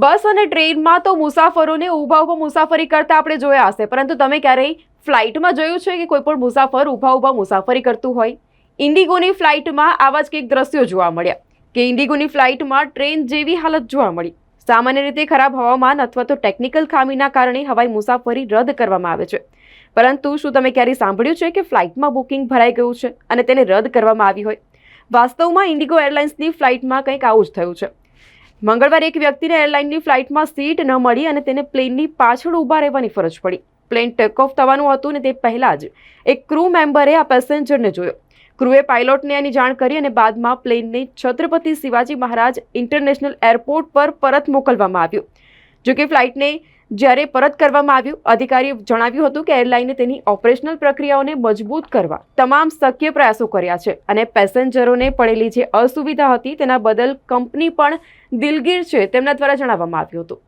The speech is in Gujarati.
બસ અને ટ્રેનમાં તો મુસાફરોને ઊભા ઊભા મુસાફરી કરતા આપણે જોયા હશે. પરંતુ તમે ક્યારેય ફ્લાઇટમાં જોયું છે કે કોઈ પણ મુસાફર ઊભા ઊભા મુસાફરી કરતું હોય? ઇન્ડિગોની ફ્લાઇટમાં આવા જ કંઈક દ્રશ્યો જોવા મળ્યા કે ઇન્ડિગોની ફ્લાઇટમાં ટ્રેન જેવી હાલત જોવા મળી. સામાન્ય રીતે ખરાબ હવામાન અથવા તો ટેકનિકલ ખામીના કારણે હવાઈ મુસાફરી રદ કરવામાં આવે છે. પરંતુ શું તમે ક્યારેય સાંભળ્યું છે કે ફ્લાઇટમાં બુકિંગ ભરાઈ ગયું છે અને તેને રદ કરવામાં આવી હોય? વાસ્તવમાં ઇન્ડિગો એરલાઇન્સની ફ્લાઇટમાં કંઈક આવું જ થયું છે. મંગળવારે એક વ્યક્તિને એરલાઇનની ફ્લાઇટમાં સીટ ન મળી અને તેને પ્લેનની પાછળ ઊભા રહેવાની ફરજ પડી. પ્લેન ટેક ઓફ થવાનું હતું ને તે પહેલાં જ એક ક્રૂ મેમ્બરે આ પેસેન્જરને જોયો. ક્રૂએ પાયલોટને આની જાણ કરી અને બાદમાં પ્લેનને છત્રપતિ શિવાજી મહારાજ ઇન્ટરનેશનલ એરપોર્ટ પર પરત મોકલવામાં આવ્યું. જોકે ફ્લાઇટને જ્યારે પરત કરવામાં આવ્યું, અધિકારીએ જણાવ્યું હતું કે એરલાઈને તેની ઓપરેશનલ પ્રક્રિયાઓને મજબૂત કરવા તમામ શક્ય પ્રયાસો કર્યા છે અને પેસેન્જરોને પડેલી જે અસુવિધા હતી તેના બદલ કંપની પણ દિલગીર છે તેમના દ્વારા જણાવવામાં આવ્યું હતું.